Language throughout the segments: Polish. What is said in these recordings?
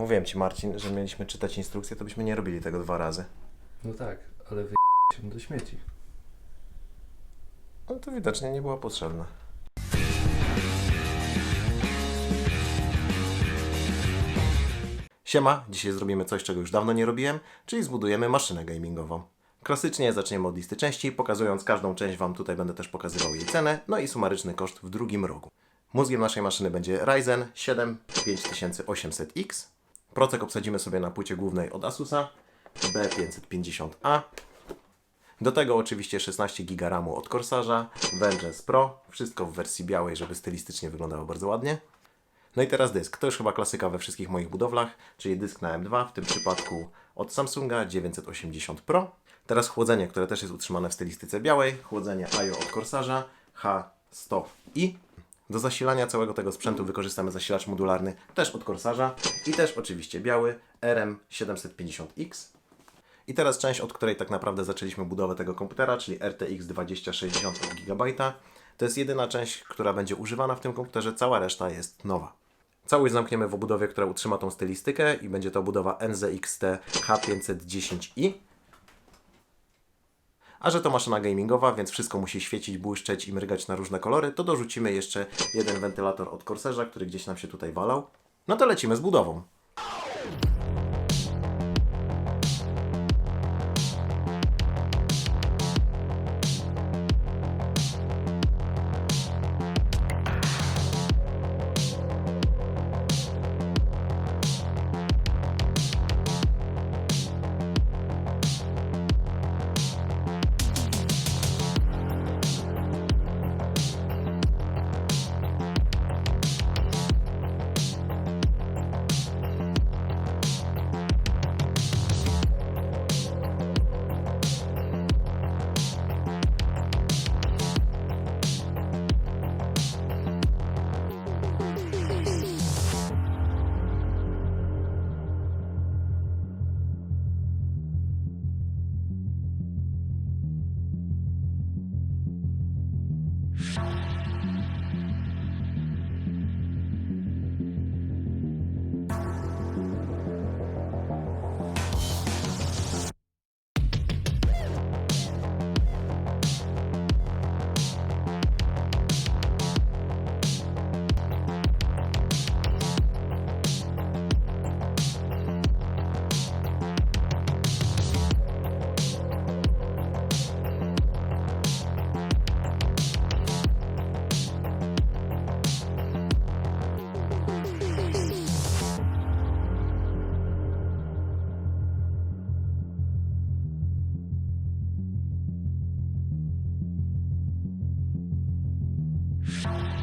Mówiłem ci, Marcin, że mieliśmy czytać instrukcję, to byśmy nie robili tego dwa razy. No tak, ale wy się do śmieci. No to widocznie nie było potrzebne. Siema, dzisiaj zrobimy coś, czego już dawno nie robiłem, czyli zbudujemy maszynę gamingową. Klasycznie zaczniemy od listy części, pokazując każdą część Wam tutaj będę też pokazywał jej cenę, no i sumaryczny koszt w drugim rogu. Mózgiem naszej maszyny będzie Ryzen 7 5800X. Procek obsadzimy sobie na płycie głównej od Asusa B550A. Do tego oczywiście 16 GB RAMu od Corsarza, Vengeance Pro, wszystko w wersji białej, żeby stylistycznie wyglądało bardzo ładnie. No i teraz dysk. To już chyba klasyka we wszystkich moich budowlach, czyli dysk na M2, w tym przypadku od Samsunga 980 Pro. Teraz chłodzenie, które też jest utrzymane w stylistyce białej, chłodzenie IO od Corsarza H100i. Do zasilania całego tego sprzętu wykorzystamy zasilacz modularny też od Corsarza i też oczywiście biały RM750X. I teraz część, od której tak naprawdę zaczęliśmy budowę tego komputera, czyli RTX 2060 od GB. To jest jedyna część, która będzie używana w tym komputerze, cała reszta jest nowa. Całość zamkniemy w obudowie, która utrzyma tą stylistykę i będzie to obudowa NZXT H510i. A że to maszyna gamingowa, więc wszystko musi świecić, błyszczeć i mrygać na różne kolory, to dorzucimy jeszcze jeden wentylator od Corsairza, który gdzieś nam się tutaj walał. No to lecimy z budową. Shut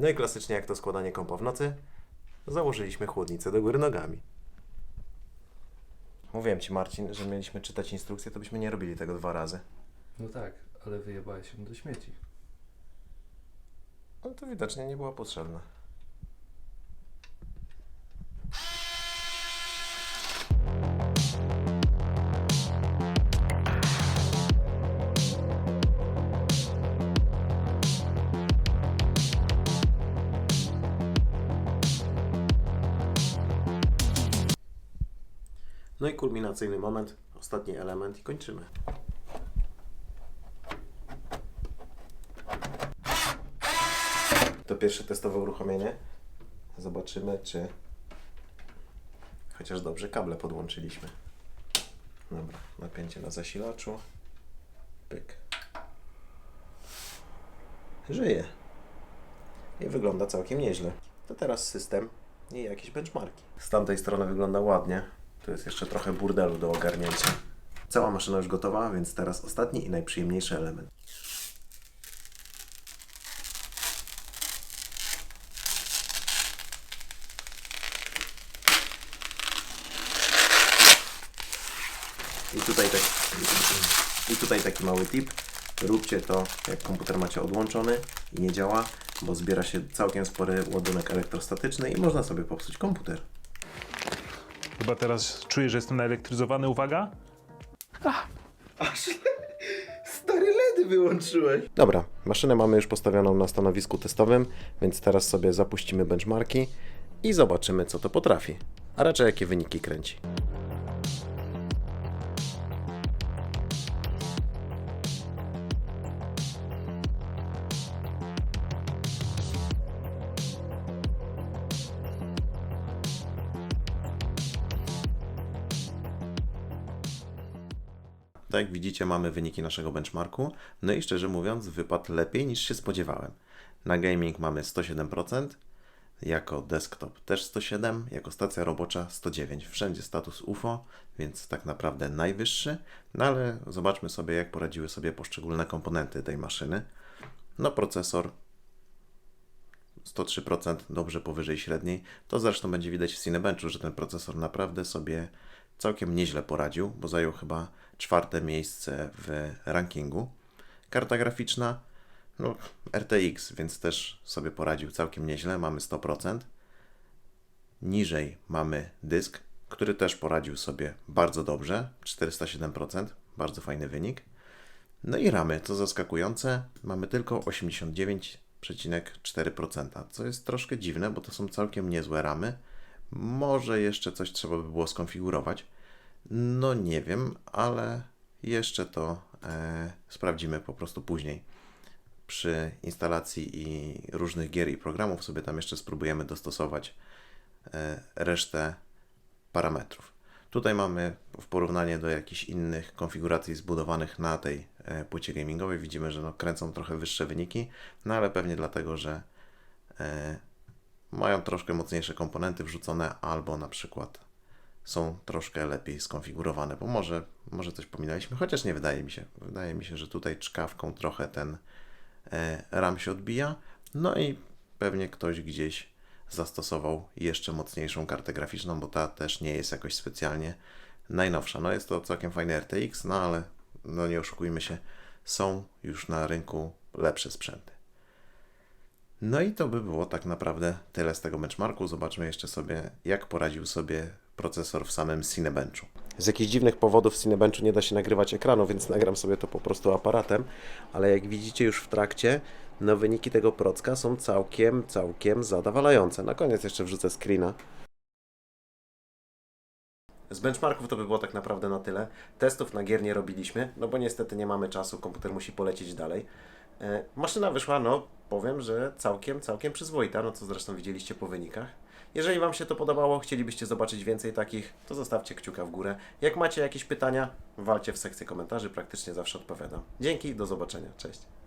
No i klasycznie jak to składanie kompa w nocy, założyliśmy chłodnicę do góry nogami. Mówiłem Ci Marcin, że mieliśmy czytać instrukcję, to byśmy nie robili tego dwa razy. No tak, ale wyjebałeś się do śmieci. No to widocznie nie było potrzebne. No i kulminacyjny moment, ostatni element i kończymy. To pierwsze testowe uruchomienie. Zobaczymy, czy chociaż dobrze kable podłączyliśmy. Dobra, napięcie na zasilaczu. Pyk. Żyje. I wygląda całkiem nieźle. To teraz system i jakieś benchmarki. Z tamtej strony wygląda ładnie. Tu jest jeszcze trochę burdelu do ogarnięcia. Cała maszyna już gotowa, więc teraz ostatni i najprzyjemniejszy element. I tutaj, tak, I tutaj taki mały tip. Róbcie to, jak komputer macie odłączony i nie działa, bo zbiera się całkiem spory ładunek elektrostatyczny i można sobie popsuć komputer. Chyba teraz czuję, że jestem naelektryzowany. Uwaga. Stary LEDy wyłączyłeś. Dobra, maszynę mamy już postawioną na stanowisku testowym, więc teraz sobie zapuścimy benchmarki i zobaczymy, co to potrafi. A raczej jakie wyniki kręci. Tak jak widzicie, mamy wyniki naszego benchmarku. No i szczerze mówiąc, wypadł lepiej niż się spodziewałem. Na gaming mamy 107%, jako desktop też 107, jako stacja robocza 109. Wszędzie status UFO, więc tak naprawdę najwyższy. No ale zobaczmy sobie, jak poradziły sobie poszczególne komponenty tej maszyny. No procesor 103% dobrze powyżej średniej. To zresztą będzie widać w Cinebenchu, że ten procesor naprawdę sobie całkiem nieźle poradził, bo zajął chyba czwarte miejsce w rankingu. Karta graficzna, no RTX, więc też sobie poradził całkiem nieźle, mamy 100%. Niżej mamy dysk, który też poradził sobie bardzo dobrze, 407%, bardzo fajny wynik. No i ramy, co zaskakujące, mamy tylko 89,4%, co jest troszkę dziwne, bo to są całkiem niezłe ramy. Może jeszcze coś trzeba by było skonfigurować. No nie wiem, ale jeszcze to e, sprawdzimy po prostu później. Przy instalacji i różnych gier i programów sobie tam jeszcze spróbujemy dostosować e, resztę parametrów. Tutaj mamy w porównaniu do jakichś innych konfiguracji zbudowanych na tej e, płycie gamingowej, widzimy, że no, kręcą trochę wyższe wyniki, no ale pewnie dlatego, że e, mają troszkę mocniejsze komponenty wrzucone, albo na przykład są troszkę lepiej skonfigurowane, bo może, może coś pominęliśmy, chociaż nie wydaje mi się. Wydaje mi się, że tutaj czkawką trochę ten e, RAM się odbija, no i pewnie ktoś gdzieś zastosował jeszcze mocniejszą kartę graficzną, bo ta też nie jest jakoś specjalnie najnowsza. No jest to całkiem fajny RTX, no ale no nie oszukujmy się, są już na rynku lepsze sprzęty. No i to by było tak naprawdę tyle z tego benchmarku. Zobaczmy jeszcze sobie, jak poradził sobie procesor w samym Cinebenchu. Z jakichś dziwnych powodów w Cinebenchu nie da się nagrywać ekranu, więc nagram sobie to po prostu aparatem, ale jak widzicie już w trakcie, no wyniki tego procka są całkiem, całkiem zadowalające. Na koniec jeszcze wrzucę screena. Z benchmarków to by było tak naprawdę na tyle. Testów na gier nie robiliśmy, no bo niestety nie mamy czasu, komputer musi polecieć dalej. E, Maszyna wyszła, no powiem, że całkiem, całkiem przyzwoita, no co zresztą widzieliście po wynikach. Jeżeli Wam się to podobało, chcielibyście zobaczyć więcej takich, to zostawcie kciuka w górę. Jak macie jakieś pytania, walcie w sekcji komentarzy, praktycznie zawsze odpowiadam. Dzięki, do zobaczenia, cześć.